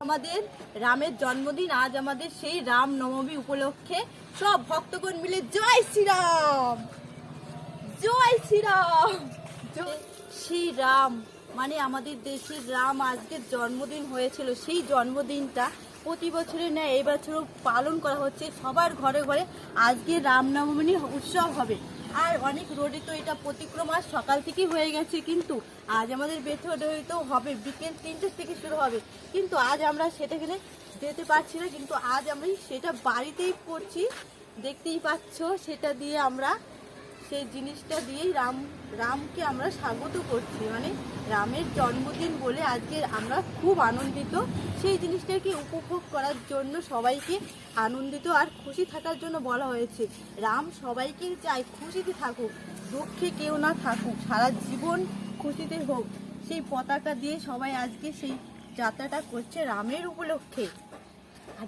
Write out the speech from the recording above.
আমাদের রামের জন্মদিন, আজ আমাদের সেই রাম নবমী উপলক্ষে সব ভক্তগণ মিলে জয় শ্রীরাম! জয় শ্রীরাম! জয় শ্রীরাম! মানে আমাদের দেশের রাম আজকের জন্মদিন হয়েছিল, সেই জন্মদিনটা প্রতি বছরের ন্যায় এবছরও পালন করা হচ্ছে। সবার ঘরে ঘরে আজকে রামনবমী উৎসব হবে। আর অনেক রোডে তো এটা প্রতিক্রমা সকাল থেকেই হয়ে গেছে, কিন্তু আজ আমাদের তো হবে, বিকেল তিনটের থেকে শুরু হবে। কিন্তু আজ আমরা সেটাখানে যেতে পারছি না, কিন্তু আজ আমি সেটা বাড়িতেই করছি। দেখতেই পাচ্ছ, সেটা দিয়ে আমরা সেই জিনিসটা দিয়েই রাম, রামকে আমরা স্বাগত করছি। মানে রামের জন্মদিন বলে আজকে আমরা খুব আনন্দিত। সেই জিনিসটাকে উপভোগ করার জন্য সবাইকে আনন্দিত আর খুশি থাকার জন্য বলা হয়েছে। রাম সবাইকে চায় খুশিতে থাকুক, দুঃখে কেউ না থাকুক, সারা জীবন খুশিতে হোক। সেই পতাকা দিয়ে সবাই আজকে সেই যাত্রাটা করছে রামের উপলক্ষে। আর